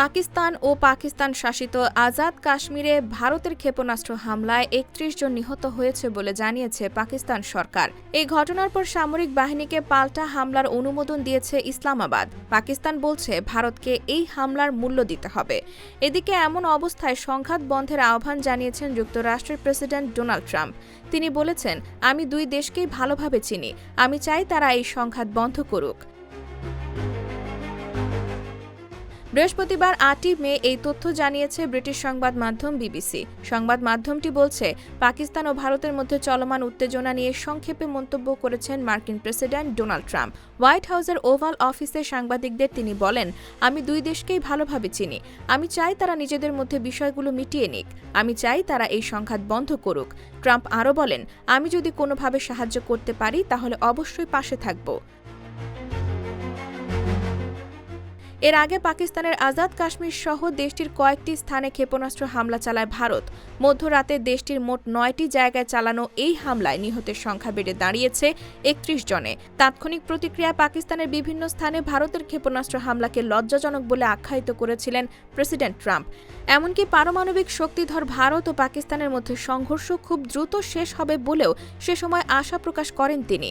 পাকিস্তান ও পাকিস্তান শাসিত আজাদ কাশ্মীরে ভারতের ক্ষেপণাস্ত্র হামলায় একত্রিশ জন নিহত হয়েছে বলে জানিয়েছে পাকিস্তান সরকার। এই ঘটনার পর সামরিক বাহিনীকে পাল্টা হামলার অনুমোদন দিয়েছে ইসলামাবাদ। পাকিস্তান বলছে, ভারতকে এই হামলার মূল্য দিতে হবে। এদিকে এমন অবস্থায় সংঘাত বন্ধের আহ্বান জানিয়েছেন যুক্তরাষ্ট্রের প্রেসিডেন্ট ডোনাল্ড ট্রাম্প। তিনি বলেছেন, আমি দুই দেশকেই ভালোভাবে চিনি। আমি চাই তারা এই সংঘাত বন্ধ করুক। বৃহস্পতিবার আটই মে এই তথ্য জানিয়েছে ব্রিটিশ সংবাদ মাধ্যম বিবিসি। সংবাদ মাধ্যমটি বলছে, পাকিস্তান ও ভারতের মধ্যে চলমান উত্তেজনা নিয়ে সংক্ষেপে মন্তব্য করেছেন মার্কিন প্রেসিডেন্ট ডোনাল্ড ট্রাম্প। হোয়াইট হাউসের ওভাল অফিসে সাংবাদিকদের তিনি বলেন, আমি দুই দেশকেই ভালোভাবে চিনি। আমি চাই তারা নিজেদের মধ্যে বিষয়গুলো মিটিয়ে নিক। আমি চাই তারা এই সংঘাত বন্ধ করুক। ট্রাম্প আরও বলেন, আমি যদি কোনোভাবে সাহায্য করতে পারি, তাহলে অবশ্যই পাশে থাকব। এর আগে পাকিস্তানের আজাদ কাশ্মীর সহ দেশটির কয়েকটি স্থানে ক্ষেপণাস্ত্র হামলা চালায় ভারত। মধ্যরাতে দেশটির মোট নয়টি জায়গায় চালানো এই হামলায় নিহতের সংখ্যা বেড়ে দাঁড়িয়েছে একত্রিশ জনে। তাৎক্ষণিক প্রতিক্রিয়ায় পাকিস্তানের বিভিন্ন স্থানে ভারতের ক্ষেপণাস্ত্র হামলাকে লজ্জাজনক বলে আখ্যায়িত করেছিলেন প্রেসিডেন্ট ট্রাম্প। এমনকি পারমাণবিক শক্তিধর ভারত ও পাকিস্তানের মধ্যে সংঘর্ষ খুব দ্রুত শেষ হবে বলেও সে সময় আশা প্রকাশ করেন তিনি।